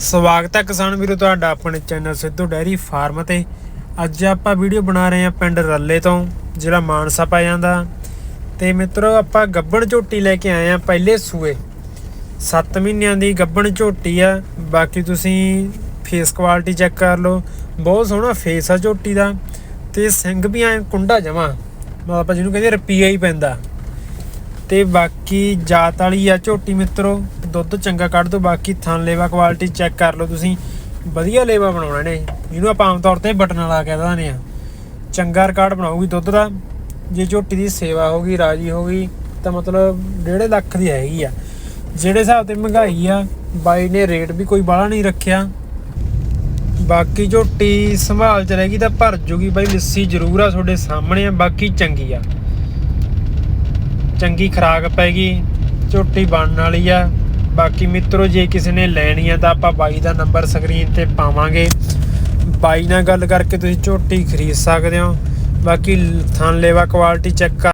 ਸਵਾਗਤ ਹੈ ਕਿਸਾਨ ਵੀਰੋ ਤੁਹਾਡਾ ਆਪਣੇ ਚੈਨਲ ਸਿੱਧੂ ਡੈਰੀ ਫਾਰਮ ਤੇ। ਅੱਜ ਆਪਾਂ ਵੀਡੀਓ ਬਣਾ ਰਹੇ ਹਾਂ ਪਿੰਡ ਰੱਲੇ ਤੋਂ ਜਿਹੜਾ ਮਾਨਸਾ ਪਾ ਜਾਂਦਾ। ਤੇ ਮਿੱਤਰੋ, ਆਪਾਂ ਗੱਬਣ ਝੋਟੀ ਲੈ ਕੇ ਆਏ ਹਾਂ ਪਹਿਲੇ ਸੂਏ। 7 ਮਹੀਨਿਆਂ ਦੀ ਗੱਬਣ ਝੋਟੀ ਆ। ਬਾਕੀ ਤੁਸੀਂ ਫੇਸ ਕੁਆਲਿਟੀ ਚੈੱਕ ਕਰ ਲਓ। ਬਹੁਤ ਸੋਹਣਾ ਫੇਸ ਆ ਝੋਟੀ ਦਾ। ਤੇ ਸਿੰਘ ਵੀ ਐ ਕੁੰਡਾ ਜਮਾ। ਮਤਲਬ ਆਪਾਂ ਜਿਹਨੂੰ ਕਹਿੰਦੇ ਰੁਪਈਆ ਹੀ ਪੈਂਦਾ। ਤੇ ਬਾਕੀ ਜਾਤ ਵਾਲੀ ਆ ਝੋਟੀ ਮਿੱਤਰੋ। ਦੁੱਧ ਚੰਗਾ ਕੱਢ ਦੋ ਬਾਕੀ ਥਣ ਲੇਵਾ ਕੁਆਲਿਟੀ ਚੈੱਕ ਕਰ ਲਓ ਤੁਸੀਂ। ਵਧੀਆ ਲੇਵਾ ਬਣਾਉਣਾ ਨੇ ਇਹਨੂੰ ਆਪਾਂ ਆਮ ਤੌਰ ਤੇ ਬਟਨ ਵਾਲਾ ਕਹਿ ਦਿੰਦੇ ਆ ਚੰਗਾ ਰਿਕਾਰਡ ਬਣਾਉਗੀ ਦੁੱਧ ਦਾ। ਜੇ ਝੋਟੀ ਦੀ ਸੇਵਾ ਹੋਗੀ ਰਾਜੀ ਹੋਗੀ ਤਾਂ ਮਤਲਬ 1.5 ਲੱਖ ਦੀ ਹੈਗੀ ਆ। ਜਿਹੜੇ ਹਿਸਾਬ ਤੇ ਮਹਿੰਗਾਈ ਆ, ਬਾਈ ਨੇ ਰੇਟ ਵੀ ਕੋਈ ਬਾਹਲਾ ਨਹੀਂ ਰੱਖਿਆ। ਬਾਕੀ ਝੋਟੀ ਸੰਭਾਲ ਚ ਰਹੇਗੀ ਤਾਂ ਭਰ ਜੂਗੀ ਬਾਈ, ਲੱਸੀ ਜ਼ਰੂਰ ਆ ਤੁਹਾਡੇ ਸਾਹਮਣੇ ਆ, ਬਾਕੀ ਚੰਗੀ ਆ। ਚੰਗੀ ਖਰਾਕ ਪੈਗੀ ਝੋਟੀ ਬਣਨ ਵਾਲੀ ਆ। ਬਾਕੀ ਮਿੱਤਰੋ, ਜੇ ਕਿਸੇ ਨੇ ਲੈਣੀ ਆ ਤਾਂ ਆਪਾਂ ਬਾਈ ਦਾ ਨੰਬਰ ਸਕਰੀਨ ਤੇ ਪਾਵਾਂਗੇ। ਬਾਈ ਨਾਲ ਗੱਲ ਕਰਕੇ ਤੁਸੀਂ ਝੋਟੀ ਖਰੀਦ ਸਕਦੇ ਹੋ। ਬਾਕੀ ਥਣ ਲੇਵਾ ਕੁਆਲਿਟੀ ਚੈੱਕ